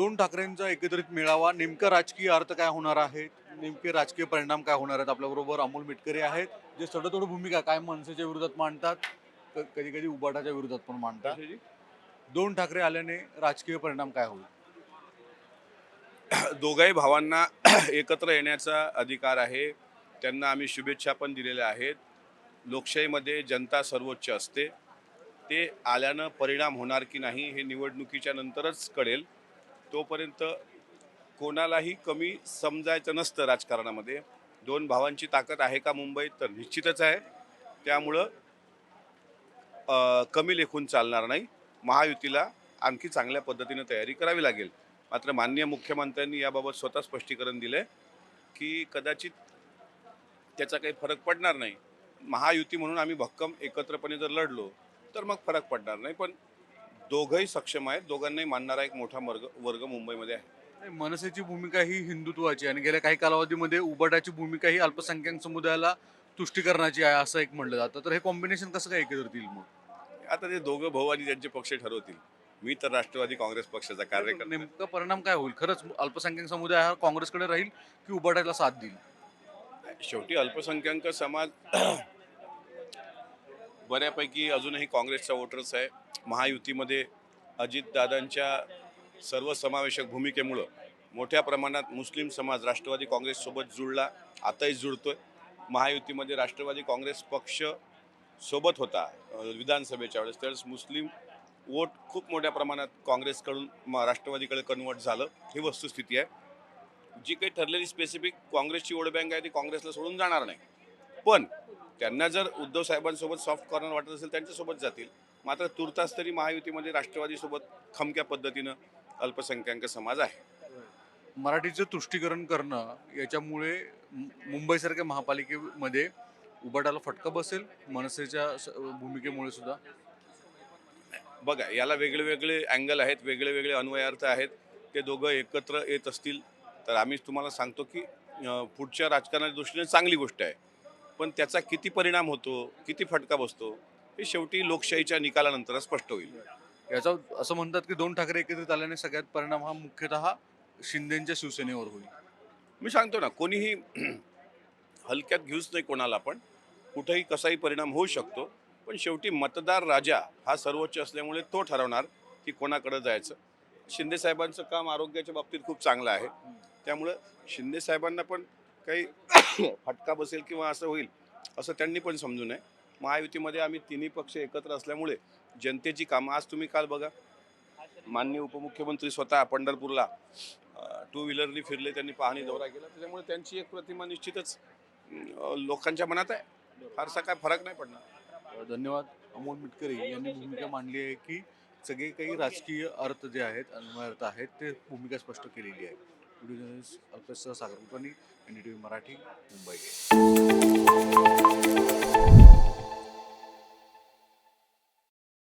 दोन ठाकरेंचा एकत्रित मेळावा नेमका राजकीय अर्थ काय होणार आहे? नेमके राजकीय परिणाम काय होणार आहेत? आपल्याबरोबर अमोल मिटकरी आहेत. जे सडतोड भूमिका काय मनसेच्या विरोधात मांडतात? कधी कधी उबाटाच्या विरोधात पण मांडतात. दोन ठाकरे आल्याने राजकीय परिणाम काय होईल? दोघाही भावांना एकत्र येण्याचा अधिकार आहे. त्यांना आम्ही शुभेच्छा पण दिलेल्या आहेत. लोकशाहीमध्ये जनता सर्वोच्च असते. ते आल्यानं परिणाम होणार की नाही हे निवडणुकीच्या नंतरच कळेल. तोपर्यंत कोणालाही कमी समजायचं नसतं राजकारणामध्ये. दोन भावांची ताकद आहे का मुंबईत? तर निश्चितच आहे. त्यामुळं कमी लेखून चालणार नाही. महायुतीला आणखी चांगल्या पद्धतीने तयारी करावी लागेल. मात्र माननीय मुख्यमंत्र्यांनी याबाबत स्वतः स्पष्टीकरण दिले की कदाचित त्याचा काही फरक पडणार नाही. महायुती म्हणून आम्ही भक्कम एकत्रपणे जर लढलो तर मग फरक पडणार नाही. पण दोघंही सक्षम आहेत. दोघांनाही मानणारा एक मोठा वर्ग वर्ग मुंबईमध्ये आहे. नाही, मनसेची भूमिका ही हिंदुत्वाची आणि गेल्या काही कालावधीमध्ये उबाटाची भूमिका ही अल्पसंख्याक समुदायाला तुष्टीकरणाची आहे असं एक म्हटलं जातं. तर हे कॉम्बिनेशन कसं काय एकत्रित येईल मग? आता ते दोघं भाऊ आणि त्यांचे पक्ष ठरवतील. मी तर राष्ट्रवादी काँग्रेस पक्षाचा कार्यकर्ता. नेमका परिणाम काय होईल? खरंच अल्पसंख्याक समुदाय हा काँग्रेसकडे राहील की उबाटाला साथ देईल? शेवटी अल्पसंख्याक समाज बऱ्यापैकी अजूनही काँग्रेसचा वोटर्स आहे. महायुतीमध्ये अजितदादांच्या सर्वसमावेशक भूमिकेमुळं मोठ्या प्रमाणात मुस्लिम समाज राष्ट्रवादी काँग्रेससोबत जुळला आताही जुळतोय. महायुतीमध्ये राष्ट्रवादी काँग्रेस पक्ष सोबत होता विधानसभेच्या वेळेस. त्यावेळेस मुस्लिम वोट खूप मोठ्या प्रमाणात काँग्रेसकडून म- राष्ट्रवादीकडे कन्वर्ट झालं. ही वस्तुस्थिती आहे. जी काही ठरलेली स्पेसिफिक काँग्रेसची वोट बँक आहे ती काँग्रेसला सोडून जाणार नाही. पण त्यांना जर उद्धव साहेबांसोबत सॉफ्ट कॉर्नर वाटत असेल त्यांच्यासोबत जातील. मात्र तुर्तास तरी महायुतीमध्ये राष्ट्रवादीसोबत खमक्या पद्धतीनं अल्पसंख्याक समाज आहे. मराठीचं तुष्टीकरण करणं याच्यामुळे मुंबईसारख्या महापालिकेमध्ये उबाटाला फटका बसेल मनसेच्या भूमिकेमुळे सुद्धा? बघा याला वेगळे वेगळे अँगल आहेत वेगळे वेगळे अन्वयार्थ आहेत. ते दोघं एकत्र येत असतील तर आम्ही तुम्हाला सांगतो की पुढच्या राजकारणाच्या दृष्टीने चांगली गोष्ट आहे. पण त्याचा किती परिणाम होतो किती फटका बसतो हे शेवटी लोकशाहीच्या निकालानंतर स्पष्ट होईल. याचा असं म्हणतात की दोन ठाकरे एकत्रित आल्याने सगळ्यात परिणाम हा मुख्यतः शिंदेच्या शिवसेनेवर होईल. मी सांगतो ना कोणीही हलक्यात घेऊच नाही कोणाला पण कुठेही कसाही परिणाम होऊ शकतो पण शेवटी मतदार राजा हा सर्वोच्च असल्यामुळे तो ठरवणार की कोणाकडे जायचं. शिंदे साहेबांचं काम आरोग्याच्या बाबतीत खूप चांगलं आहे. त्यामुळं शिंदे साहेबांना पण काही फटका बसेल किंवा असं होईल असं त्यांनी पण समजू नये. महायुतीमध्ये आम्ही तिन्ही पक्ष एकत्र असल्यामुळे जनतेची कामं आज तुम्ही काल बघा माननीय उपमुख्यमंत्री स्वतः पंढरपूरला टू व्हीलरनी फिरले त्यांनी पाहणी दौरा केला. त्याच्यामुळे त्यांची एक प्रतिमा निश्चितच लोकांच्या मनात आहे. फारसा काय फरक नाही पडणार. धन्यवाद. अमोल मिटकरी यांनी भूमिका मांडली आहे की सगळे काही राजकीय अर्थ जे आहेत अन्वय अर्थ आहेत ते भूमिका स्पष्ट केलेली आहे. Video journalist Alpesh Sagar Kulkarni N D T V Marathi Mumbai.